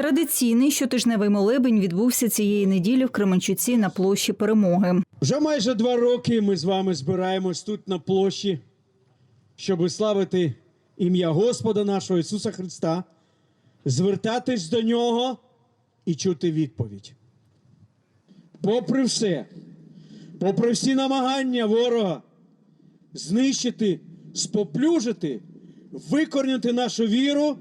Традиційний щотижневий молебень відбувся цієї неділі в Кременчуці на площі Перемоги. Вже майже два роки ми з вами збираємось тут на площі, щоб славити ім'я Господа нашого Ісуса Христа, звертатись до Нього і чути відповідь. Попри все, попри всі намагання ворога знищити, споплюжити, викорнити нашу віру,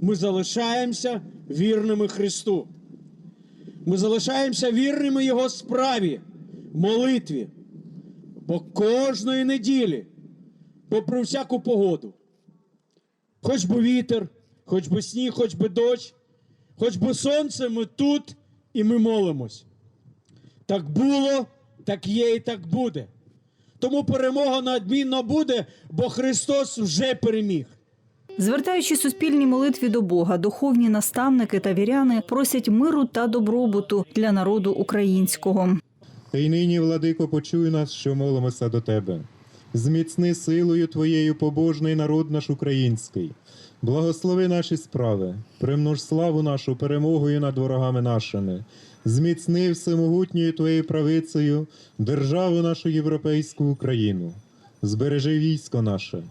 ми залишаємося вірними Христу. Ми залишаємося вірними Його справі, молитві. Бо кожної неділі, попри всяку погоду, хоч би вітер, хоч би сніг, хоч би дощ, хоч би сонце, ми тут і ми молимось. Так було, так є і так буде. Тому перемога неодмінно буде, бо Христос вже переміг. Звертаючи суспільні молитві до Бога, духовні наставники та віряни просять миру та добробуту для народу українського. Й нині, владико, почуй нас, що молимося до тебе. Зміцни силою Твоєю побожний народ наш український. Благослови наші справи, примнож славу нашу перемогою над ворогами нашими. Зміцни всемогутньою Твоєю правицею державу нашу європейську Україну. Збережи військо наше,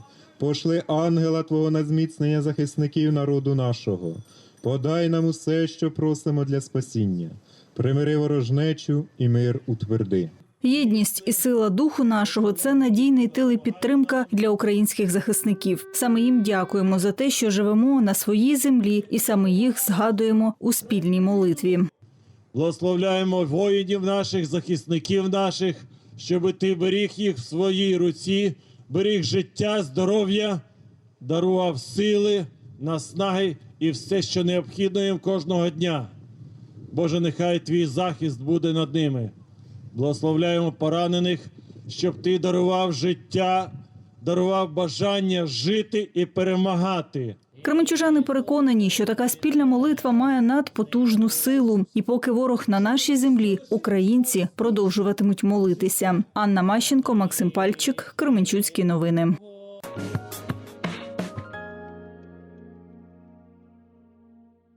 пошли ангела Твого на зміцнення захисників народу нашого. Подай нам усе, що просимо для спасіння. Примири ворожнечу і мир утверди. Єдність і сила духу нашого це надійний тил і підтримка для українських захисників. Саме їм дякуємо за те, що живемо на своїй землі, і саме їх згадуємо у спільній молитві. Благословляємо воїнів наших, захисників наших, щоб ти беріг їх в своїй руці, беріг життя, здоров'я, дарував сили, наснаги і все, що необхідно їм кожного дня. Боже, нехай твій захист буде над ними. Благословляємо поранених, щоб ти дарував життя, дарував бажання жити і перемагати. Кременчужани переконані, що така спільна молитва має надпотужну силу. І поки ворог на нашій землі, українці продовжуватимуть молитися. Анна Мащенко, Максим Пальчик, Кременчуцькі новини.